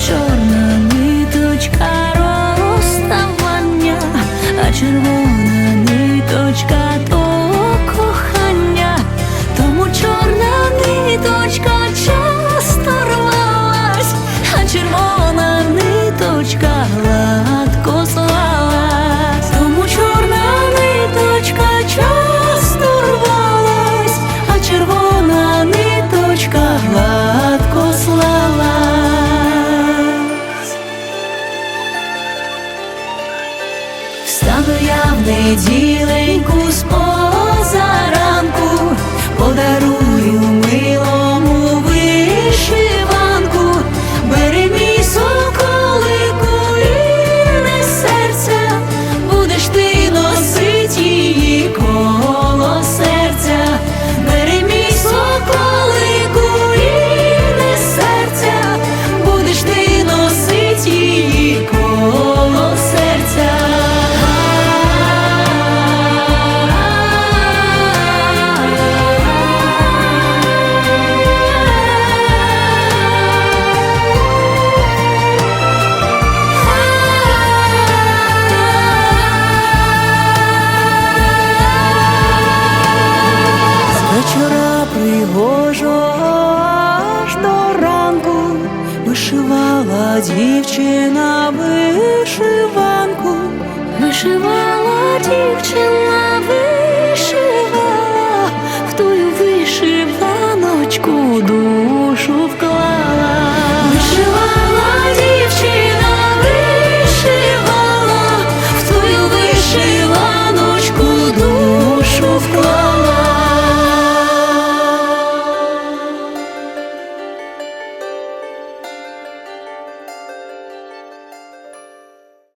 giorno я в. пригожо аж до ранку вишивала дівчина вишиванку, вишивала дівчина.